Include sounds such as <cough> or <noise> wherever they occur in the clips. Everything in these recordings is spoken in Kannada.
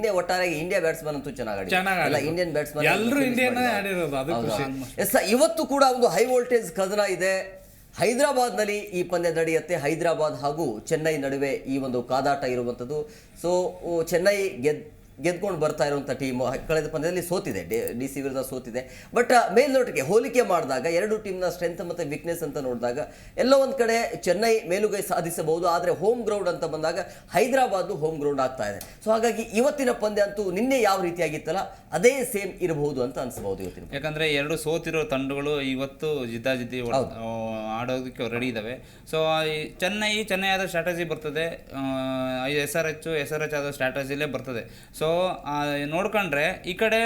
ನಿನ್ನೆ ಒಟ್ಟಾರೆ ಇಂಡಿಯಾ ಬ್ಯಾಟ್ಸ್ಮನ್ ಅಂತೂ ಚೆನ್ನಾಗಿ ಚೆನ್ನಾಗ್ ಆಡಿದ್ರು. ಇಂಡಿಯನ್ ಬ್ಯಾಟ್ಸ್ಮನ್ ಎಲ್ಲರೂ ಇಂಡಿಯನ್ ಆಡಿರೋದು ಅದು ಖುಷಿ ಎಸ್ ಇವತ್ತು ಕೂಡ ಒಂದು ಹೈ ವೋಲ್ಟೇಜ್ ಕದನ ಇದೆ. ಹೈದರಾಬಾದ್ನಲ್ಲಿ ಈ ಪಂದ್ಯ ನಡೆಯುತ್ತೆ. ಹೈದರಾಬಾದ್ ಹಾಗೂ ಚೆನ್ನೈ ನಡುವೆ ಈ ಒಂದು ಕಾದಾಟ ಇರುವಂಥದ್ದು. ಸೊ ಚೆನ್ನೈ ಗೆದ್ ಗೆದ್ಕೊಂಡು ಬರ್ತಾ ಇರುವಂಥ ಟೀಮು ಕಳೆದ ಪಂದ್ಯದಲ್ಲಿ ಸೋತಿದೆ. ಡಿ ಸಿ ವಿರುದ್ಧ ಸೋತಿದೆ. ಬಟ್ ಮೇಲ್ನೋಟಕ್ಕೆ ಹೋಲಿಕೆ ಮಾಡಿದಾಗ ಎರಡು ಟೀಮ್ನ ಸ್ಟ್ರೆಂತ್ ಮತ್ತು ವೀಕ್ನೆಸ್ ಅಂತ ನೋಡಿದಾಗ ಎಲ್ಲೋ ಒಂದು ಕಡೆ ಚೆನ್ನೈ ಮೇಲುಗೈ ಸಾಧಿಸಬಹುದು. ಆದರೆ ಹೋಮ್ ಗ್ರೌಂಡ್ ಅಂತ ಬಂದಾಗ ಹೈದರಾಬಾದ್ ಹೋಮ್ ಗ್ರೌಂಡ್ ಆಗ್ತಾ ಇದೆ. ಸೊ ಹಾಗಾಗಿ ಇವತ್ತಿನ ಪಂದ್ಯ ಅಂತೂ ನಿನ್ನೆ ಯಾವ ರೀತಿಯಾಗಿತ್ತಲ್ಲ ಅದೇ ಸೇಮ್ ಇರಬಹುದು ಅಂತ ಅನ್ಸಬಹುದು ಇವತ್ತಿನ ಯಾಕಂದರೆ ಎರಡು ಸೋತಿರೋ ತಂಡಗಳು ಇವತ್ತು ಜಿದ್ದಾಜಿದ್ದಿ ಒಳ- ಆ, ಆಡೋದಕ್ಕೆ ರೆಡಿ ಇದ್ದಾವೆ ಸೊ ಚೆನ್ನೈ ಚೆನ್ನೈ ಆದ ಸ್ಟ್ರಾಟಜಿ ಬರ್ತದೆ. S R H S R H ಆದ ಸ್ಟ್ರಾಟಜಿಲೇ ಬರ್ತದೆ. ಸೊ ನೋಡ್ಕೊಂಡ್ರೆ ಈ ಕಡೆ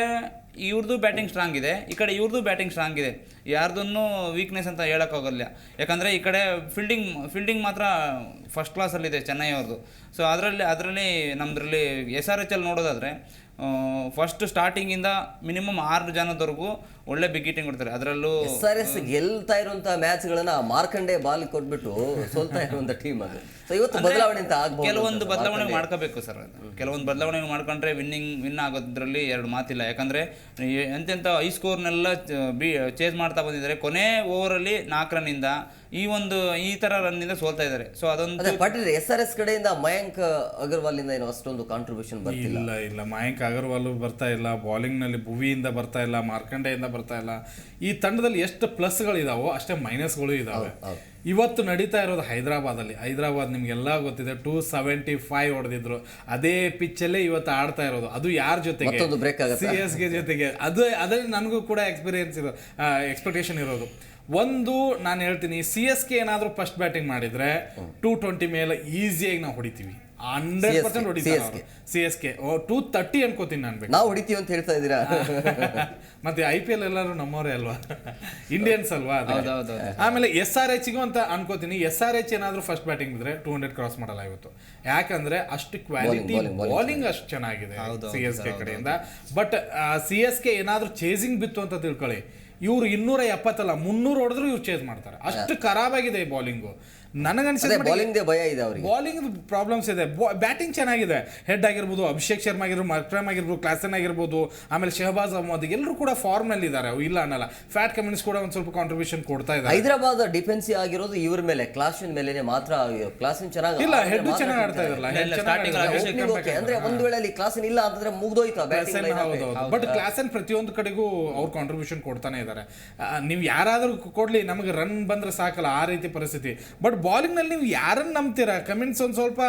ಇವ್ರದ್ದು ಬ್ಯಾಟಿಂಗ್ ಸ್ಟ್ರಾಂಗ್ ಇದೆ, ಈ ಕಡೆ ಇವ್ರದ್ದು ಬ್ಯಾಟಿಂಗ್ ಸ್ಟ್ರಾಂಗ್ ಇದೆ. ಯಾರ್ದನ್ನು ವೀಕ್ನೆಸ್ ಅಂತ ಹೇಳೋಕ್ಕಾಗಲ್ಲ ಯಾಕಂದರೆ ಈ ಕಡೆ ಫೀಲ್ಡಿಂಗ್ ಫೀಲ್ಡಿಂಗ್ ಮಾತ್ರ ಫಸ್ಟ್ ಕ್ಲಾಸಲ್ಲಿದೆ ಚೆನ್ನೈ ಅವ್ರದ್ದು ಸೊ ಅದರಲ್ಲಿ ಅದರಲ್ಲಿ ನಮ್ಮದ್ರಲ್ಲಿ ಎಸ್ ಆರ್ ಎಚ್ ಅಲ್ಲಿ ನೋಡೋದಾದರೆ ಫಸ್ಟ್ ಸ್ಟಾರ್ಟಿಂಗ್ ಇಂದ ಮಿನಿಮಮ್ ಆರು ಜನದವರೆಗೂ ಒಳ್ಳೆ ಬಿಗ್ ಹಿಟ್ಟಿಂಗ್ ಕೊಡ್ತಾರೆ. ಅದರಲ್ಲೂ ಎಸ್ ಆರ್ ಎಸ್ ಗೆಲ್ತಾ ಇರುವಂತಹ ಮ್ಯಾಚ್ ಗಳನ್ನ ಮಾರ್ಕಂಡೆ ಬಾಲ್ ಕೊಟ್ಬಿಟ್ಟು ಸೋಲ್ತಾ ಇರುವಂತ ಟೀಮ್ ಅದು. ಸೊ ಇವತ್ತು ಬದಲಾವಣೆ ಅಂತ ಕೆಲವೊಂದು ಬದಲಾವಣೆ ಮಾಡ್ಕೋಬೇಕು ಸರ್ ಕೆಲವೊಂದು ಬದಲಾವಣೆ ಮಾಡ್ಕೊಂಡ್ರೆ ವಿನ್ನಿಂಗ್ ವಿನ್ ಆಗೋದ್ರಲ್ಲಿ ಎರಡು ಮಾತಿಲ್ಲ. ಯಾಕಂದ್ರೆ ಎಂತೆಂತ ಐ ಹೈ ಸ್ಕೋರ್ನೆಲ್ಲ ಬಿ ಚೇಸ್ ಮಾಡ್ತಾ ಬಂದಿದ್ದಾರೆ. ಕೊನೆ ಓವರ್ ಓವರಲ್ಲಿ ನಾಲ್ಕು ರನ್ನಿಂದ ಈ ಒಂದು ಈ ತರ ರನ್ ಇಂದ ಸೋಲ್ತಾ ಇದ್ದಾರೆ. ಸೊ ಅದೊಂದು ಪಾಟೀಲ್ ಎಸ್ ಆರ್ ಎಸ್ ಕಡೆಯಿಂದ ಮಯಾಂಕ್ ಅಗರ್ವಾಲ್ ಇಂದ ಏನು ಅಷ್ಟೊಂದು ಕಾಂಟ್ರಿಬ್ಯೂಷನ್ ಬರ್ತಿಲ್ಲ. ಇಲ್ಲ ಇಲ್ಲ. ಮಯಾಂಕ್ ಅಗರ್ವಾಲ್ ಬರ್ತಾ ಇಲ್ಲ ಬಾಲಿಂಗ್ನಲ್ಲಿ ನಲ್ಲಿ ಭುವಿಯಿಂದ ಬರ್ತಾ ಇಲ್ಲ ಮಾರ್ಕಂಡೆಯಿಂದ ಬರ್ತಾ ಇಲ್ಲ ಈ ತಂಡದಲ್ಲಿ ಎಷ್ಟು ಪ್ಲಸ್ಗಳು ಇದಾವೋ ಅಷ್ಟೇ ಮೈನಸ್ಗಳು ಇದಾವೆ. ಇವತ್ತು ನಡೀತಾ ಇರೋದು ಹೈದರಾಬಾದಲ್ಲಿ. ಹೈದರಾಬಾದ್ ನಿಮ್ಗೆಲ್ಲ ಗೊತ್ತಿದೆ ಟೂ ಸೆವೆಂಟಿ ಫೈವ್ ಹೊಡೆದಿದ್ರು. ಅದೇ ಪಿಚ್ಚಲ್ಲೇ ಇವತ್ತು ಆಡ್ತಾ ಇರೋದು. ಅದು ಯಾರ ಜೊತೆಗೆ? ಸಿ ಎಸ್ಗೆ ಜೊತೆಗೆ. ಅದು ಅದರಲ್ಲಿ ನನಗೂ ಕೂಡ ಎಕ್ಸ್ಪೀರಿಯನ್ಸ್ ಇರೋ ಎಕ್ಸ್ಪೆಕ್ಟೇಷನ್ ಇರೋದು. ಒಂದು ನಾನು ಹೇಳ್ತೀನಿ ಸಿ ಎಸ್ ಕೆ ಏನಾದರೂ ಫಸ್ಟ್ ಬ್ಯಾಟಿಂಗ್ ಮಾಡಿದ್ರೆ ಟೂ ಟ್ವೆಂಟಿ ಮೇಲೆ ಈಸಿಯಾಗಿ ನಾವು ಹೊಡಿತೀವಿ. ಹಂಡ್ರೆಡ್ ಪರ್ಸೆಂಟ್ ಹೊಡಿತಾರೆ C S K. Two thirty ಅನ್ಕೋತೀನಿ ನಾನು ಬೇಕು. ನಾವು ಹೊಡಿತೀವಿ ಅಂತ ಹೇಳ್ತಾ ಇದ್ದೀರಾ? <laughs> ಮತ್ತೆ ಐ ಪಿ ಎಲ್ ಎಲ್ಲರೂ ನಮ್ಮವರೇ ಅಲ್ವಾ? ಇಂಡಿಯನ್ಸ್ ಅಲ್ವಾ. ಆಮೇಲೆ ಎಸ್ ಆರ್ ಎಚ್ಗೂ ಅಂತ ಅನ್ಕೋತೀನಿ. ಎಸ್ ಆರ್ ಎಚ್ ಏನಾದ್ರೂ ಫಸ್ಟ್ ಬ್ಯಾಟಿಂಗ್ ಬಿದ್ರೆ ಟೂ ಹಂಡ್ರೆಡ್ ಕ್ರಾಸ್ ಮಾಡಲ್ಲ ಇವತ್ತು. ಯಾಕಂದ್ರೆ ಅಷ್ಟು ಕ್ವಾಲಿಟಿ ಬೌಲಿಂಗ್ ಅಷ್ಟು ಚೆನ್ನಾಗಿದೆ ಸಿ ಎಸ್ ಕೆ ಕಡೆಯಿಂದ. ಬಟ್ ಸಿ ಎಸ್ ಕೆ ಏನಾದ್ರೂ ಚೇಸಿಂಗ್ ಬಿತ್ತು ಅಂತ ತಿಳ್ಕೊಳ್ಳಿ. ಇವ್ರು ಇನ್ನೂರ ಎಪ್ಪತ್ತಲ್ಲ ಮುನ್ನೂರು ಹೊಡೆದ್ರು ಇವ್ರು ಚೇಸ್ ಮಾಡ್ತಾರೆ. ಅಷ್ಟು ಖರಾಬ್ ಆಗಿದೆ ಈ ಬೌಲಿಂಗು ನನಗನ್ಸಿದ ಬೌಲಿಂಗ್ ಭಯ ಇದೆ ಅವರಿಗೆ. ಬಾಲಿಂಗ್ ಪ್ರಾಬ್ಲಮ್ಸ್ ಇದೆ. ಬ್ಯಾಟಿಂಗ್ ಚೆನ್ನಾಗಿದೆ. ಹೆಡ್ ಆಗಿರ್ಬೋದು ಅಭಿಷೇಕ್ ಶರ್ಮಾ ಆಗಿರ್ಬೋದು ಮಕ್ರಮ್ ಆಗಿರ್ಬೋದು ಕ್ಲಾಸನ್ ಆಗಿರ್ಬೋದು ಆಮೇಲೆ ಶಹಬಾಜ್ ಅಹಮದ್ ಎಲ್ಲರೂ ಕೂಡ ಫಾರ್ಮ್ನಲ್ಲಿ ಇದ್ದಾರೆ ಇಲ್ಲ ಅನ್ನಲ್ಲ. ಫ್ಯಾಟ್ ಕಮ್ಯುನಿಸ್ ಕೂಡ ಒಂದ್ ಸ್ವಲ್ಪ ಕಾಂಟ್ರಿಬ್ಯೂಷನ್ ಕೊಡ್ತಾ ಇದ್ದಾರೆ. ಹೈದರಾಬಾದ್ ಡಿಫೆನ್ಸಿವ್ ಆಗಿರೋದು ಇವ್ರ ಮೇಲೆ ಕ್ಲಾಸಿನ್ ಮೇಲೆ ಮಾತ್ರ ಕ್ಲಾಸಿನ್ ಚೆನ್ನಾಗಿ ಇಲ್ಲ ಹೆಡ್ ಚೆನ್ನಾಗಿ ಆಡ್ತಾ ಓಕೆ ಅಂದ್ರೆ ಒಂದ್ ವೇಳೆ ಅಲ್ಲಿ ಕ್ಲಾಸಿನ್ ಇಲ್ಲ ಅಂತಂದ್ರೆ ಮುಗ್ದೋಯ್ತು ಬ್ಯಾಟಿಂಗ್ ಬಟ್ ಕ್ಲಾಸನ್ ಪ್ರತಿಯೊಂದು ಕಡೆಗೂ ಅವ್ರು ಕಾಂಟ್ರಿಬ್ಯೂಷನ್ ಕೊಡ್ತಾನೆ ಇದ್ದಾರೆ. ನೀವು ಯಾರಾದ್ರೂ ಕೊಡ್ಲಿ ನಮಗೆ ರನ್ ಬಂದ್ರೆ ಸಾಕಲ್ಲ ಆ ರೀತಿ ಪರಿಸ್ಥಿತಿ. ಬಟ್ ಬಾಲಿಂಗ್ನಲ್ಲಿ ನೀವು ಯಾರನ್ನ ನಂಬ್ತೀರಾ? ಕಮೆಂಟ್ಸ್ ಒಂದು ಸ್ವಲ್ಪ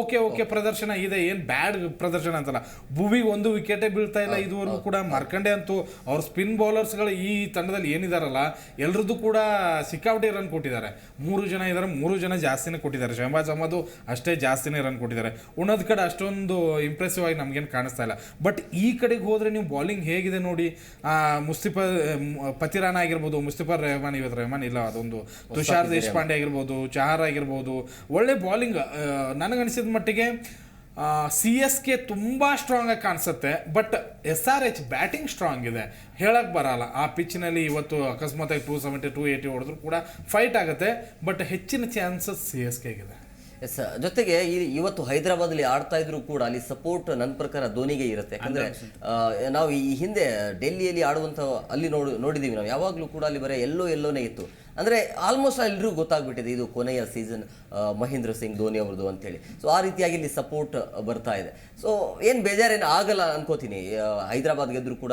ಓಕೆ ಓಕೆ ಪ್ರದರ್ಶನ ಇದೆ ಏನು ಬ್ಯಾಡ್ ಪ್ರದರ್ಶನ ಅಂತಲ್ಲ. ಭುವಿಗೆ ಒಂದು ವಿಕೆಟೇ ಬೀಳ್ತಾ ಇಲ್ಲ ಇದುವರೆಗೂ ಕೂಡ ಮಾರ್ಕಂಡೆ ಅಂತೂ ಅವ್ರ ಸ್ಪಿನ್ ಬೌಲರ್ಸ್ಗಳು ಈ ತಂಡದಲ್ಲಿ ಏನಿದಾರಲ್ಲ ಎಲ್ರದ್ದು ಕೂಡ ಸಿಕ್ಕಾಪಟ್ಟೆ ರನ್ ಕೊಟ್ಟಿದ್ದಾರೆ. ಮೂರು ಜನ ಇದ್ದಾರೆ ಮೂರು ಜನ ಜಾಸ್ತಿನೇ ಕೊಟ್ಟಿದ್ದಾರೆ. ಶಹಬಾಜ್ ಅಹಮದ್ ಅಷ್ಟೇ ಜಾಸ್ತಿನೇ ರನ್ ಕೊಟ್ಟಿದ್ದಾರೆ. ಉಣದ ಕಡೆ ಅಷ್ಟೊಂದು ಇಂಪ್ರೆಸಿವ್ ಆಗಿ ನಮಗೇನು ಕಾಣಿಸ್ತಾ ಇಲ್ಲ. ಬಟ್ ಈ ಕಡೆಗೆ ಹೋದರೆ ನೀವು ಬಾಲಿಂಗ್ ಹೇಗಿದೆ ನೋಡಿ ಮುಸ್ತಿಫ ಪತಿರಾನ ಆಗಿರ್ಬೋದು ಮುಸ್ತಿಫರ್ ರೆಹಮಾನ್ ಇವತ್ತು ರೆಹಮಾನ್ ಇಲ್ಲ ಅದೊಂದು ತುಷಾರ್ ದೇಶಪಾಂಡೆ ಆಗಿರ್ಬೋದು ಚಹಾರ್ ಆಗಿರ್ಬೋದು ಒಳ್ಳೆ ಬಾಲಿಂಗ್ ನನಗನ್ಸಿದ ಮಟ್ಟಿಗೆ ಸಿ ಎಸ್ ಕೆ ತುಂಬ ಸ್ಟ್ರಾಂಗ್ ಆಗಿ ಕಾಣಿಸುತ್ತೆ. But S R H batting strong ಇದೆ. ಹೇಳಕ್ ಬರಲ್ಲ. ಆ ಪಿಚ್ನಲ್ಲಿ ಇವತ್ತು ಅಕಸ್ಮಾತಾಗಿ ಟೂ ಸೆವೆಂಟಿ ಟೂ ಏಯ್ಟಿ ಹೊಡೆದ್ರು ಕೂಡ ಫೈಟ್ ಆಗುತ್ತೆ. ಬಟ್ ಹೆಚ್ಚಿನ ಚಾನ್ಸಸ್ ಸಿ ಎಸ್ ಕೆಗಿದೆ ಎಸ್ ಜೊತೆಗೆ ಇವತ್ತು ಹೈದರಾಬಾದಲ್ಲಿ ಆಡ್ತಾ ಇದ್ರು ಕೂಡ ಅಲ್ಲಿ ಸಪೋರ್ಟ್ ನನ್ನ ಪ್ರಕಾರ ಧೋನಿಗೆ ಇರುತ್ತೆ. ಯಾಕಂದ್ರೆ ನಾವು ಈ ಹಿಂದೆ ಡೆಲ್ಲಿಯಲ್ಲಿ ಆಡುವಂಥ ಅಲ್ಲಿ ನೋಡು ನೋಡಿದ್ದೀವಿ ನಾವು. ಯಾವಾಗಲೂ ಕೂಡ ಅಲ್ಲಿ ಬರೀ ಎಲ್ಲೋ ಎಲ್ಲೋನೇ ಇತ್ತು. ಅಂದ್ರೆ ಆಲ್ಮೋಸ್ಟ್ ಎಲ್ಲರಿಗೂ ಗೊತ್ತಾಗ್ಬಿಟ್ಟಿದೆ ಇದು ಕೊನೆಯ ಸೀಸನ್ ಮಹೇಂದ್ರ ಸಿಂಗ್ ಧೋನಿ ಅವ್ರದ್ದು ಅಂತೇಳಿ. ಸೊ ಆ ರೀತಿಯಾಗಿ ಇಲ್ಲಿ ಸಪೋರ್ಟ್ ಬರ್ತಾ ಇದೆ. ಸೊ ಏನು ಬೇಜಾರೇನು ಆಗಲ್ಲ ಅನ್ಕೋತೀನಿ. ಹೈದರಾಬಾದ್ ಗೆದ್ರು ಕೂಡ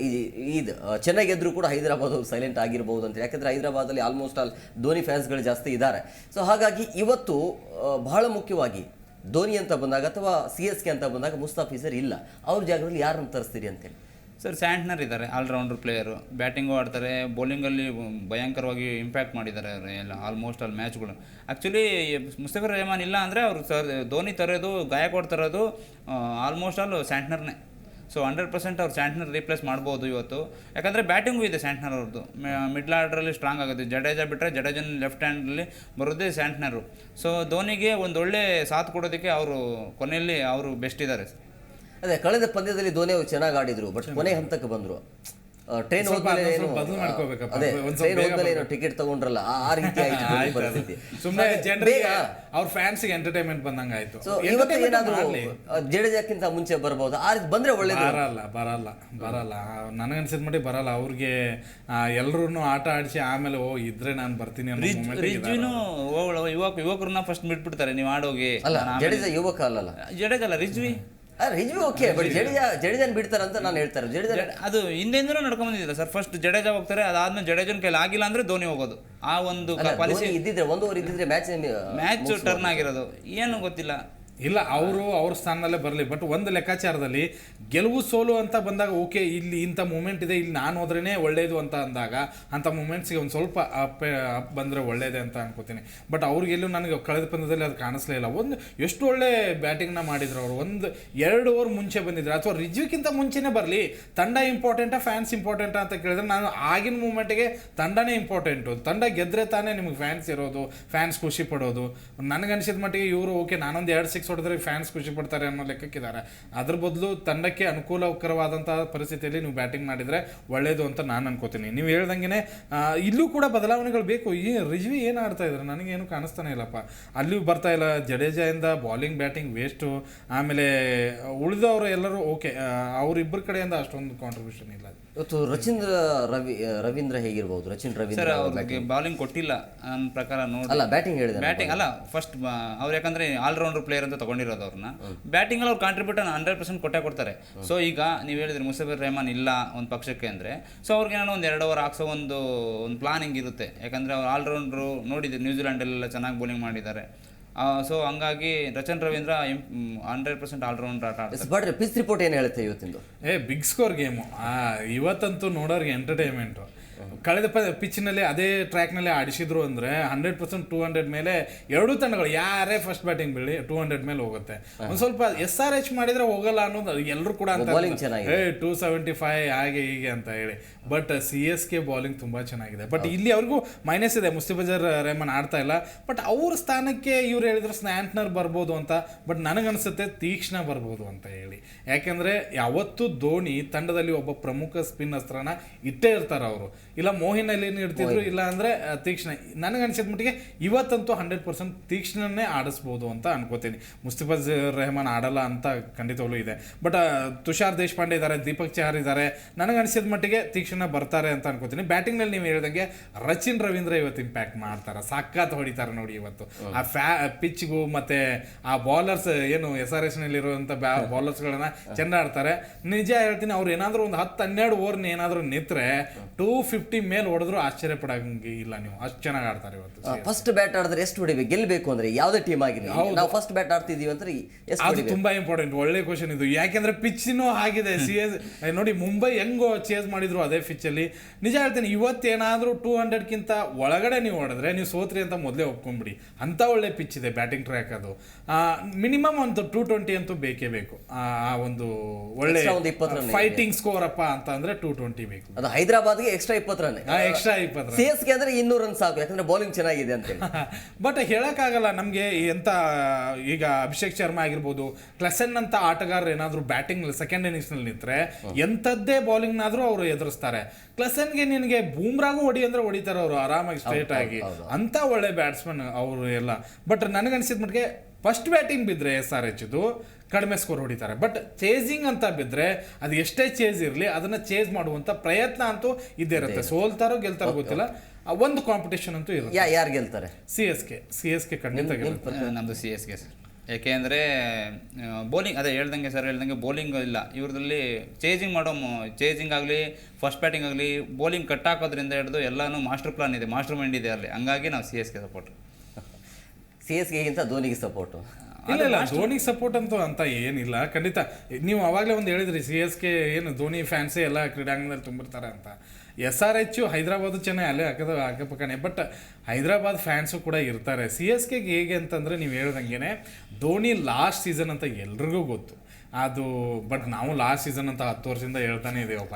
ಈ- ಇದು ಚೆನ್ನೈ ಗೆದ್ರು ಕೂಡ ಹೈದರಾಬಾದ್ ಸೈಲೆಂಟ್ ಆಗಿರಬಹುದು ಅಂತ ಯಾಕಂದ್ರೆ ಹೈದರಾಬಾದಲ್ಲಿ ಆಲ್ಮೋಸ್ಟ್ ಆಲ್ ಧೋನಿ ಫ್ಯಾನ್ಸ್ಗಳು ಜಾಸ್ತಿ ಇದ್ದಾರೆ. ಸೊ ಹಾಗಾಗಿ ಇವತ್ತು ಬಹಳ ಮುಖ್ಯವಾಗಿ ಧೋನಿ ಅಂತ ಬಂದಾಗ ಅಥವಾ ಸಿ ಎಸ್ ಕೆ ಅಂತ ಬಂದಾಗ ಮುಸ್ತಾಫೀಸರ್ ಇಲ್ಲ. ಅವ್ರ ಜಾಗದಲ್ಲಿ ಯಾರನ್ನು ತರಿಸ್ತೀರಿ ಅಂತೇಳಿ? ಸರ್, ಸ್ಯಾಂಟ್ನರ್ ಇದ್ದಾರೆ ಆಲ್ರೌಂಡರ್ ಪ್ಲೇಯರು ಬ್ಯಾಟಿಂಗು ಆಡ್ತಾರೆ ಬೌಲಿಂಗಲ್ಲಿ ಭಯಂಕರವಾಗಿ ಇಂಪ್ಯಾಕ್ಟ್ ಮಾಡಿದ್ದಾರೆ ಅವರು ಎಲ್ಲ ಆಲ್ಮೋಸ್ಟ್ ಆಲ್ ಮ್ಯಾಚ್ಗಳು ಆ್ಯಕ್ಚುಲಿ ಮುಸ್ತಫರ್ ರೆಹಮಾನ್ ಇಲ್ಲ ಅಂದರೆ ಅವರು ಸರ್, ಧೋನಿ ತರೋದು, ಗಾಯಕ್ವಾಡ್ ತರೋದು ಆಲ್ಮೋಸ್ಟ್ ಆಲ್ ಸ್ಯಾಂಟ್ನರ್ನೇ. ಸೊ ಹಂಡ್ರೆಡ್ ಪರ್ಸೆಂಟ್ ಅವ್ರು ಸ್ಯಾಂಟ್ನರ್ ರೀಪ್ಲೇಸ್ ಮಾಡ್ಬೋದು ಇವತ್ತು. ಯಾಕಂದರೆ ಬ್ಯಾಟಿಂಗು ಇದೆ ಸ್ಯಾಂಟ್ನರ್ ಅವ್ರದ್ದು ಮಿಡ್ಲ್ ಆರ್ಡ್ರಲ್ಲಿ ಸ್ಟ್ರಾಂಗ್ ಆಗುತ್ತೆ. ಜಡೇಜಾ ಬಿಟ್ಟರೆ ಜಡೇಜನ್ ಲೆಫ್ಟ್ ಹ್ಯಾಂಡಲ್ಲಿ ಬರೋದೇ ಸ್ಯಾಂಟ್ನರು. ಸೊ ಧೋನಿಗೆ ಒಂದು ಒಳ್ಳೆ ಸಾಥ್ ಕೊಡೋದಕ್ಕೆ ಅವರು ಕೊನೆಯಲ್ಲಿ ಅವರು ಬೆಸ್ಟ್ ಇದ್ದಾರೆ ಅದೇ ಕಳೆದ ಪಂದ್ಯದಲ್ಲಿ ಧೋನಿ ಅವರು ಚೆನ್ನಾಗಿ ಆಡಿದ್ರು ಬಟ್ ಕೊನೆ ಹಂತಕ್ಕೆ ಬಂದರು. ಟ್ರೈನ್ ಹೋದ್ಮೇಲೆ ಏನು. ಅದೇ ಟ್ರೈನ್ ಹೋದ್ಮೇಲೆ ಏನು ಟಿಕೆಟ್ ತಗೊಂಡ್ರಲ್ಲ ಆ ರೀತಿ ಆಯ್ತು ಧೋನಿ ಪರಿಸ್ಥಿತಿ. ಸುಮ್ಮನೆ ಜನರಿಗೆ ಅವ್ರ ಫ್ಯಾನ್ಸ್ಗೆ ಎಂಟರ್ಟೈನ್ಮೆಂಟ್ ಬಂದಂಗ ಆಯ್ತು ಸೊ ಇವತ್ತು ಏನಾದ್ರು ಜಡೇಜಾಕ್ಕಿಂತ ಮುಂಚೆ ಬರಬಹುದು ಆ ರೀತಿ ಬಂದ್ರೆ ಒಳ್ಳೇದು. ಬರಲ್ಲ ಬರಲ್ಲ ಬರಲ್ಲ. ನನಗನ್ಸಿದ ಮಟ್ಟಿಗೆ ಬರಲ್ಲ. ಅವ್ರಿಗೆ ಎಲ್ರು ಆಟ ಆಡಿಸಿ ಆಮೇಲೆ ಓ ಇದ್ರೆ ನಾನು ಬರ್ತೀನಿ. ರಿಜ್ವಿನು ಯುವಕ ಯುವಕರನ್ನ ಫಸ್ಟ್ ಬಿಟ್ಬಿಡ್ತಾರೆ ನೀವು ಆಡೋಗಿ. ಅಲ್ಲ ಜಡೇಜಾ ಯುವಕ ಅಲ್ಲಲ್ಲ. ಜಡೇಜಲ್ಲ ರಿಜ್ವಿ. ರಿಜ್ವಿ ಓಕೆ ಬಟ್ ಜಡೇಜಾ ಜಡೇಜಾನ್ ಬಿಡ್ತಾರಂತ ನಾನು ಹೇಳ್ತಾರೆ ಜಡೇಜಾ ಅದು ಹಿಂದೆಂದೂ ನಡ್ಕೊಂಡ್ ಬಂದಿಲ್ಲ ಸರ್. ಫಸ್ಟ್ ಜಡೇಜಾ ಹೋಗ್ತಾರೆ ಅದಾದ್ಮೇಲೆ ಜಡೇಜನ್ ಕೈಲಿ ಆಗಿಲ್ಲ ಅಂದ್ರೆ ಧೋನಿ ಹೋಗೋದು. ಆ ಒಂದು ಪಾಲಿಸಿ ಇದ್ದಿದ್ರೆ ಒಂದು ಓವರ್ ಇದ್ದಿದ್ರೆ ಮ್ಯಾಚ್ ಮ್ಯಾಚ್ ಟರ್ನ್ ಆಗಿರೋದು. ಏನು ಗೊತ್ತಿಲ್ಲ. ಇಲ್ಲ, ಅವರು ಅವ್ರ ಸ್ಥಾನದಲ್ಲೇ ಬರಲಿ. ಬಟ್ ಒಂದು ಲೆಕ್ಕಾಚಾರದಲ್ಲಿ ಗೆಲುವು ಸೋಲು ಅಂತ ಬಂದಾಗ ಓಕೆ ಇಲ್ಲಿ ಇಂಥ ಮೂಮೆಂಟ್ ಇದೆ, ಇಲ್ಲಿ ನಾನು ಹೋದ್ರೇ ಒಳ್ಳೆಯದು ಅಂತ ಅಂದಾಗ, ಅಂಥ ಮೂಮೆಂಟ್ಸ್ಗೆ ಒಂದು ಸ್ವಲ್ಪ ಅಪ್ ಅಪ್ ಬಂದರೆ ಒಳ್ಳೆಯದೆ ಅಂತ ಅನ್ಕೋತೀನಿ. ಬಟ್ ಅವ್ರಿಗೆಲ್ಲೂ ನನಗೆ ಕಳೆದ ಪಂದ್ಯದಲ್ಲಿ ಅದು ಕಾಣಿಸ್ಲೇ ಇಲ್ಲ. ಒಂದು ಎಷ್ಟು ಒಳ್ಳೆ ಬ್ಯಾಟಿಂಗ್ನ ಮಾಡಿದ್ರು ಅವರು. ಒಂದು ಎರಡು ಓವರ್ ಮುಂಚೆ ಬಂದಿದ್ರು. ಅಥವಾ ರಿಜ್ವಿಕ್ಕಿಂತ ಮುಂಚೆನೇ ಬರಲಿ, ತಂಡ ಇಂಪಾರ್ಟೆಂಟಾ ಫ್ಯಾನ್ಸ್ ಇಂಪಾರ್ಟೆಂಟಾ ಅಂತ ಕೇಳಿದ್ರೆ ನಾನು ಆಗಿನ ಮೂಮೆಂಟ್ಗೆ ತಂಡನೇ ಇಂಪಾರ್ಟೆಂಟು ತಂಡ ಗೆದ್ರೆ ತಾನೇ ನಿಮಗೆ ಫ್ಯಾನ್ಸ್ ಇರೋದು ಫ್ಯಾನ್ಸ್ ಖುಷಿ ಪಡೋದು. ನನಗನ್ಸಿದ ಮಟ್ಟಿಗೆ ಇವರು ಓಕೆ ನಾನೊಂದು ಎರಡು ಸಿಕ್ಸ್ ಹೊಡೆದ್ರೆ ಫ್ಯಾನ್ಸ್ ಖುಷಿ ಪಡ್ತಾರೆ ಅನ್ನೋ ಲೆಕ್ಕಕ್ಕಿದ್ದಾರೆ. ಅದ್ರ ಬದಲು ತಂಡಕ್ಕೆ ಅನುಕೂಲಕರವಾದಂತಹ ಪರಿಸ್ಥಿತಿಯಲ್ಲಿ ನೀವು ಬ್ಯಾಟಿಂಗ್ ಮಾಡಿದ್ರೆ ಒಳ್ಳೇದು ಅಂತ ನಾನು ಅನ್ಕೋತೀನಿ. ನೀವು ಹೇಳ್ದಂಗೆ ಇಲ್ಲೂ ಕೂಡ ಬದಲಾವಣೆಗಳು ಬೇಕು. ಈ ರಿಜ್ವಿ ಏನು ಆಡ್ತಾ ನನಗೆ ನನಗೇನು ಕಾಣಿಸ್ತಾನೆ ಇಲ್ಲಪ್ಪ. ಅಲ್ಲಿಯೂ ಬರ್ತಾ ಇಲ್ಲ. ಜಡೇಜಾಯಿಂದ ಬಾಲಿಂಗ್ ಬ್ಯಾಟಿಂಗ್ ವೇಸ್ಟು ಆಮೇಲೆ ಉಳಿದವರು ಎಲ್ಲರೂ ಓಕೆ ಅವರಿಬ್ಬರ ಕಡೆಯಿಂದ ಅಷ್ಟೊಂದು ಕಾಂಟ್ರಿಬ್ಯೂಷನ್ ಇಲ್ಲ. ಇವತ್ತು ರಚೀಂದ್ರ ರವಿ ರವೀಂದ್ರ ಹೇಗಿರ್ಬೋದು? ರಚಿನ್ ಸರ್ ರವೀಂದ್ರ ಅವ್ರಿಗೆ ಬಾಲಿಂಗ್ ಕೊಟ್ಟಿಲ್ಲ. ನನ್ನ ಪ್ರಕಾರ ನೋಡಿ. ಅಲ್ಲ ಬ್ಯಾಟಿಂಗ್ ಹೇಳಿದೆ ಬ್ಯಾಟಿಂಗ್ ಅಲ್ಲ ಫಸ್ಟ್ ಅವ್ರು ಯಾಕಂದ್ರೆ ಆಲ್ರೌಂಡರ್ ಪ್ಲೇಯರ್ ಅಂತ ತಗೊಂಡಿರೋದು ಅವ್ರನ್ನ. ಬ್ಯಾಟಿಂಗ್ ಅಲ್ಲಿ ಅವ್ರು ಕಾಂಟ್ರಿಬ್ಯೂಟ್ ಹಂಡ್ರೆಡ್ ಪರ್ಸೆಂಟ್ ಕೊಟ್ಟೆ ಕೊಡ್ತಾರೆ. ಸೊ ಈಗ ನೀವು ಹೇಳಿದ್ರೆ ಮುಸಫಿರ್ ರೆಹಮಾನ್ ಇಲ್ಲ ಒಂದು ಪಕ್ಷಕ್ಕೆ ಅಂದ್ರೆ ಸೊ ಅವ್ರಿಗೆ ಏನೋ ಒಂದು ಎರಡು ಓವರ್ ಹಾಕ್ಸೋ ಒಂದು ಒಂದು ಪ್ಲಾನಿಂಗ್ ಇರುತ್ತೆ. ಯಾಕಂದ್ರೆ ಅವ್ರು ಆಲ್ರೌಂಡ್ರು ನೋಡಿದ್ರು ನ್ಯೂಜಿಲ್ಯಾಂಡಲ್ಲೆಲ್ಲ ಚೆನ್ನಾಗಿ ಬೌಲಿಂಗ್ ಮಾಡಿದ್ದಾರೆ. ಸೊ ಹಂಗಾಗಿ Rachin Ravindra hundred percent all rounder ಆಟ ಆಡ್ತಾರೆ. ಬಟ್ ಪಿಚ್ ರಿಪೋರ್ಟ್ ಏನು ಹೇಳುತ್ತೆ ಇವತ್ತಿಂದು? ಏ ಬಿಗ್ ಸ್ಕೋರ್ ಗೇಮು ಇವತ್ತಂತೂ ನೋಡೋರಿಗೆ ಎಂಟರ್ಟೈನ್ಮೆಂಟು ಕಳೆದ ಪ ಪಿಚ್ನಲ್ಲಿ ಅದೇ ಟ್ರ್ಯಾಕ್ನಲ್ಲಿ ಆಡಿಸಿದ್ರು ಅಂದರೆ ಹಂಡ್ರೆಡ್ ಪರ್ಸೆಂಟ್ ಟೂ ಹಂಡ್ರೆಡ್ ಮೇಲೆ ಎರಡೂ ತಂಡಗಳು ಯಾರೇ ಫಸ್ಟ್ ಬ್ಯಾಟಿಂಗ್ ಬೀಳಿ ಟೂ ಹಂಡ್ರೆಡ್ ಮೇಲೆ ಹೋಗುತ್ತೆ. ಒಂದು ಸ್ವಲ್ಪ ಎಸ್ ಆರ್ ಎಚ್ ಮಾಡಿದ್ರೆ ಹೋಗಲ್ಲ ಅನ್ನೋದು ಎಲ್ಲರೂ ಕೂಡ ಅಂತ ಹೇ. ಏ ಟೂ ಸೆವೆಂಟಿ ಫೈವ್ ಹಾಗೆ ಹೀಗೆ ಅಂತ ಹೇಳಿ. But C S K bowling ತುಂಬ ಚೆನ್ನಾಗಿದೆ. ಬಟ್ ಇಲ್ಲಿ ಅವ್ರಿಗೂ ಮೈನಸ್ ಇದೆ. ಮುಸ್ತಿಬಜರ್ ರೆಹಮಾನ್ ಆಡ್ತಾ ಇಲ್ಲ. ಬಟ್ ಅವ್ರ ಸ್ಥಾನಕ್ಕೆ ಇವ್ರು ಹೇಳಿದ್ರು ಸ್ನ್ಯಾಂಟ್ನರ್ ಬರ್ಬೋದು ಅಂತ. ಬಟ್ ನನಗನ್ಸುತ್ತೆ ತೀಕ್ಷ್ಣ ಬರ್ಬೋದು ಅಂತ ಹೇಳಿ. ಯಾಕೆಂದ್ರೆ ಯಾವತ್ತೂ ಧೋನಿ ತಂಡದಲ್ಲಿ ಒಬ್ಬ ಪ್ರಮುಖ ಸ್ಪಿನ್ ಅಸ್ತ್ರನ ಇಟ್ಟೇ ಇರ್ತಾರೆ ಅವರು. ಇಲ್ಲ ಮೋಹಿನ್ ಅಲ್ಲಿ ಇಡ್ತಿದ್ರು ಇಲ್ಲ ಅಂದ್ರೆ ತೀಕ್ಷ್ಣ. ನನಗೆ ಅನಿಸಿದ ಮಟ್ಟಿಗೆ ಇವತ್ತಂತೂ ಹಂಡ್ರೆಡ್ ಪರ್ಸೆಂಟ್ ತೀಕ್ಷ್ಣನೇ ಆಡಿಸ್ಬೋದು ಅಂತ ಅನ್ಕೋತೀನಿ. ಮುಸ್ತಿಫಜ್ ರೆಹಮಾನ್ ಆಡಲ್ಲ ಅಂತ ಖಂಡಿತವಾಗ್ಲೂ ಇದೆ. ಬಟ್ ತುಷಾರ್ ದೇಶಪಾಂಡೆ ಇದ್ದಾರೆ ದೀಪಕ್ ಚಹರ್ ಇದ್ದಾರೆ ನನಗೆ ಅನಿಸಿದ ಮಟ್ಟಿಗೆ ತೀಕ್ಷ್ಣ ಬರ್ತಾರೆ ಅಂತ ಅನ್ಕೋತೀನಿ. ಬ್ಯಾಟಿಂಗ್ನಲ್ಲಿ ನೀವು ಹೇಳ್ದಂಗೆ ರಚಿನ್ ರವೀಂದ್ರ ಇವತ್ತು ಇಂಪ್ಯಾಕ್ಟ್ ಮಾಡ್ತಾರೆ ಸಾಕಾತ್ ಹೊಡಿತಾರೆ ನೋಡಿ ಇವತ್ತು. ಆ ಫ್ಯಾ ಪಿಚ್ಗೂ ಮತ್ತೆ ಆ ಬಾಲರ್ಸ್ ಏನು ಎಸ್ ಆರ್ ಎಸ್ ನಲ್ಲಿರುವಂತ ಬಾಲರ್ಸ್ಗಳನ್ನ ಚೆಂದ ಆಡ್ತಾರೆ. ನಿಜ ಹೇಳ್ತೀನಿ ಅವ್ರು ಏನಾದರೂ ಒಂದು ಹತ್ತು ಹನ್ನೆರಡು ಓವರ್ನ ಏನಾದರೂ ನಿಂತ್ರೆ ಟೂ ಫಿಫ್ಟಿ ಮೇಲೆ ಹೊಡೆದ್ರು ಆಶ್ಚರ್ಯ ಪಡಂಗೆ ಇಲ್ಲ ನೀವು. ಅಷ್ಟು ಚೆನ್ನಾಗಿ ಆಡ್ತಾರೆ ಇವತ್ತು ಫಸ್ಟ್ ಬ್ಯಾಟ್ ಆಡಿದ್ರೆ ಎಷ್ಟು ಹೊಡಿಬೇಕು? ಗೆಲ್ಲಬೇಕು ಅಂದ್ರೆ ಯಾವುದೇ ಟೀಮ್ ಆಗಿದೆ. ನಾವು ಫಸ್ಟ್ ಬ್ಯಾಟ್ ಆಡ್ತಿದೀವಿ ಅಂದ್ರೆ ಅದು ತುಂಬಾ ಇಂಪಾರ್ಟೆಂಟ್ ಒಳ್ಳೆ ಕ್ವಶನ್ ಇದು. ಯಾಕೆಂದ್ರೆ ಪಿಚ್ನೂ ಆಗಿದೆ. ಸಿ ಎಸ್ ನೋಡಿ ಮುಂಬೈ ಹೆಂಗೋ ಚೇಸ್ ಮಾಡಿದ್ರು ಅದೇ ಪಿಚ್ ಅಲ್ಲಿ. ನಿಜ ಹೇಳ್ತೀನಿ ಇವತ್ತೇನಾದ್ರೂ ಟೂ ಹಂಡ್ರೆಡ್ಗಿಂತ ಒಳಗಡೆ ನೀವು ಹೊಡೆದ್ರೆ ನೀವು ಸೋತ್ರಿ ಅಂತ ಮೊದಲೇ ಒಪ್ಕೊಂಡ್ಬಿಡಿ. ಅಂತ ಒಳ್ಳೆ ಪಿಚ್ ಇದೆ ಬ್ಯಾಟಿಂಗ್ ಟ್ರ್ಯಾಕ್ ಅದು. ಮಿನಿಮಮ್ ಒಂದು ಟೂ ಟ್ವೆಂಟಿ ಅಂತೂ ಬೇಕೇ ಬೇಕು. ಆ ಒಂದು ಒಳ್ಳೆ Extra ಒಂದು 20 run ಇದೆ. ಫೈಟಿಂಗ್ ಸ್ಕೋರ್ ಅಪ್ಪ ಅಂತ ಅಂದ್ರೆ ಟೂ ಟ್ವೆಂಟಿ ಬೇಕು. ಅದು ಹೈದರಾಬಾದ್ಗೆ ಎಕ್ಸ್ಟ್ರಾ ಇಪ್ಪತ್ತು ರನ್ ಎಕ್ಸ್ಟ್ರಾ ಇಪ್ಪತ್ತು ಅಂದ್ರೆ ಇನ್ನೂರು ರನ್ ಸಾಕು ಯಾಕಂದ್ರೆ ಬೌಲಿಂಗ್ ಚೆನ್ನಾಗಿದೆ ಅಂತ ಬಟ್ <laughs> ಹೇಳಕ್ಕಾಗಲ್ಲ ನಮಗೆ ಎಂತ ಈಗ ಅಭಿಷೇಕ್ ಶರ್ಮಾ ಆಗಿರ್ಬೋದು ಕ್ಲಸನ್ ಅಂತ ಆಟಗಾರರು ಏನಾದ್ರು ಬ್ಯಾಟಿಂಗ್ ಸೆಕೆಂಡ್ ಇನ್ನಿಂಗ್ಸ್ನಲ್ಲಿ ನಿಂತ್ರೆ ಎಂಥದ್ದೇ ಬೌಲಿಂಗ್ನಾದ್ರೂ ಅವರು ಎದುರಿಸ್ತಾರೆ. ಕ್ಲಸನ್ಗೆ ನಿನಗೆ ಬೂಮ್ರಾಗೂ ಹೊಡಿ ಅಂದ್ರೆ ಹೊಡಿತಾರೆ ಅವರು ಆರಾಮಾಗಿ ಸ್ಟ್ರೇಟ್ ಆಗಿ. ಅಂತ ಒಳ್ಳೆ ಬ್ಯಾಟ್ಸ್ಮನ್ ಅವರು ಎಲ್ಲ. ಬಟ್ ನನಗನ್ಸಿದ ಮಟ್ಟಿಗೆ ಫಸ್ಟ್ ಬ್ಯಾಟಿಂಗ್ ಬಿದ್ದರೆ ಎಸ್ ಆರ್ ಎಚ್ದು ಕಡಿಮೆ ಸ್ಕೋರ್ ಹೊಡಿತಾರೆ. ಬಟ್ ಚೇಸಿಂಗ್ ಅಂತ ಬಿದ್ದರೆ ಅದು ಎಷ್ಟೇ ಚೇಸ್ ಇರಲಿ ಅದನ್ನು ಚೇಸ್ ಮಾಡುವಂಥ ಪ್ರಯತ್ನ ಅಂತೂ ಇದ್ದೇ ಇರುತ್ತೆ. ಸೋಲ್ತಾರೋ ಗೆಲ್ತಾರೋ ಗೊತ್ತಿಲ್ಲ. ಆ ಒಂದು ಕಾಂಪಿಟೇಷನ್ ಅಂತೂ ಇರುತ್ತೆ. ಯಾ ಯಾರು ಗೆಲ್ತಾರೆ? C S K C S K ಖಂಡಿತ ಗೆಲ್ಲುತ್ತೆ. ನಮ್ಮದು ಸಿ ಎಸ್ ಕೆ ಸರ್. ಏಕೆಂದರೆ ಬೌಲಿಂಗ್ ಅದೇ ಹೇಳ್ದಂಗೆ ಸರ್ ಹೇಳ್ದಂಗೆ ಬೌಲಿಂಗ್ ಇಲ್ಲ. ಇವ್ರದಲ್ಲಿ ಚೇಸಿಂಗ್ ಮಾಡೋ ಚೇಜಿಂಗ್ ಆಗಲಿ ಫಸ್ಟ್ ಬ್ಯಾಟಿಂಗ್ ಆಗಲಿ ಬೌಲಿಂಗ್ ಕಟ್ ಹಾಕೋದ್ರಿಂದ ಹಿಡಿದು ಎಲ್ಲನೂ ಮಾಸ್ಟರ್ ಪ್ಲಾನ್ ಇದೆ. ಮಾಸ್ಟರ್ ಮೈಂಡ್ ಇದೆ ಅಲ್ಲಿ. ಹಂಗಾಗಿ ನಾವು C S K support C S ಗೆಗಿಂತ ಧೋನಿಗೆ ಸಪೋರ್ಟ್ ಇಲ್ಲ ಇಲ್ಲ, ಧೋನಿಗೆ ಸಪೋರ್ಟ್ ಅಂತೂ ಅಂತ ಏನಿಲ್ಲ. ಖಂಡಿತ, ನೀವು ಅವಾಗಲೇ ಒಂದು ಹೇಳಿದ್ರಿ ಸಿ ಎಸ್ ಕೆ ಏನು ಧೋನಿ ಫ್ಯಾನ್ಸೇ ಎಲ್ಲ ಕ್ರೀಡಾಂಗಣದಲ್ಲಿ ತುಂಬಿರ್ತಾರೆ ಅಂತ. S R H Hyderabad Chennai ಅಲ್ಲೇ ಹಾಕದ ಅಕ್ಕಪಕ್ಕನೆ ಬಟ್ ಹೈದರಾಬಾದ್ ಫ್ಯಾನ್ಸು ಕೂಡ ಇರ್ತಾರೆ. ಸಿ ಎಸ್ ಕೆಗೆ ಹೇಗೆ ಅಂತಂದರೆ ನೀವು ಹೇಳ್ದಂಗೆ ಧೋನಿ ಲಾಸ್ಟ್ ಸೀಸನ್ ಅಂತ ಎಲ್ರಿಗೂ ಗೊತ್ತು. ಅದು ಬಟ್ ನಾವು ಲಾಸ್ಟ್ ಸೀಸನ್ ಅಂತ ಹತ್ತು ವರ್ಷದಿಂದ ಹೇಳ್ತಾನೆ ಇದೀವಪ್ಪ.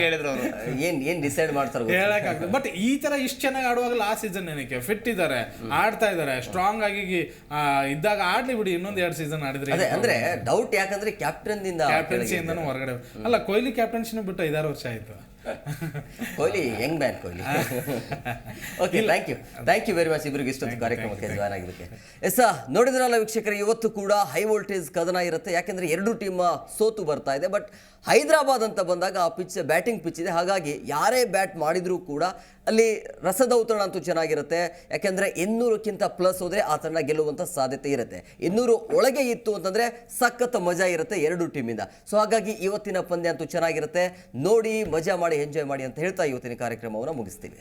ಹೇಳಿದ್ರು ಅವರು. ಏನ್ ಏನ್ ಡಿಸೈಡ್ ಮಾಡ್ತಾರೆ. ಹೇಳಕ್ಕಾಗ್ತದೆ ಬಟ್ ಈ ತರ ಇಷ್ಟು ಚೆನ್ನಾಗಿ ಆಡುವಾಗ ಲಾಸ್ಟ್ ಸೀಸನ್ ಏನಕ್ಕೆ? ಫಿಟ್ ಇದ್ದಾರೆ ಆಡ್ತಾ ಇದ್ದಾರೆ ಸ್ಟ್ರಾಂಗ್ ಆಗಿ ಇದ್ದಾಗ ಆಡ್ಲಿ ಬಿಡಿ ಇನ್ನೊಂದ್ ಎರಡು ಸೀಸನ್ ಆಡಿದ್ರೆ ಅದೇ ಅಂದ್ರೆ ಡೌಟ್ ಯಾಕಂದ್ರೆ ಕ್ಯಾಪ್ಟನ್ ಕ್ಯಾಪ್ಟನ್ಸಿಯಿಂದನೂ ಹೊರಗಡೆ. ಅಲ್ಲ ಕೊಹ್ಲಿ ಕ್ಯಾಪ್ಟನ್ಸಿನೂ ಬಿಟ್ಟು ಐದಾರು ವರ್ಷ ಆಯ್ತು. <laughs> Kohli young man Kohli? Okay thank you thank you very much ಇಬ್ಬರಿಗೆ ಇಷ್ಟೊಂದು ಕಾರ್ಯಕ್ರಮಕ್ಕೆ ಜಾಯ್ನ್ ಆಗಿದ್ದಕ್ಕೆ ಎಸ್ ನೋಡಿದ್ರಲ್ಲ ವೀಕ್ಷಕರು ಇವತ್ತು ಕೂಡ ಹೈ ವೋಲ್ಟೇಜ್ ಕದನ ಇರುತ್ತೆ. ಯಾಕೆಂದರೆ ಎರಡು ಟೀಮ್ ಸೋತು ಬರ್ತಾ ಇದೆ. ಬಟ್ ಹೈದರಾಬಾದ್ ಅಂತ ಬಂದಾಗ ಆ ಪಿಚ್ ಬ್ಯಾಟಿಂಗ್ ಪಿಚ್ ಇದೆ. ಹಾಗಾಗಿ ಯಾರೇ ಬ್ಯಾಟ್ ಮಾಡಿದರೂ ಕೂಡ ಅಲ್ಲಿ ರಸದೌತಣ ಅಂತೂ ಚೆನ್ನಾಗಿರುತ್ತೆ. ಯಾಕೆಂದರೆ ಇನ್ನೂರಕ್ಕಿಂತ ಪ್ಲಸ್ ಹೋದರೆ ಆ ತಂಡ ಗೆಲ್ಲುವಂಥ ಸಾಧ್ಯತೆ ಇರುತ್ತೆ. ಇನ್ನೂರು ಒಳಗೆ ಇತ್ತು ಅಂತಂದರೆ ಸಖತ್ ಮಜಾ ಇರುತ್ತೆ ಎರಡು ಟೀಮಿಂದ ಸೊ ಹಾಗಾಗಿ ಇವತ್ತಿನ ಪಂದ್ಯ ಅಂತೂ ಚೆನ್ನಾಗಿರುತ್ತೆ. ನೋಡಿ ಮಜಾ ಮಾಡಿ ಎಂಜಾಯ್ ಮಾಡಿ ಅಂತ ಹೇಳ್ತಾ ಇವತ್ತಿನ ಕಾರ್ಯಕ್ರಮವನ್ನು ಮುಗಿಸ್ತೀವಿ.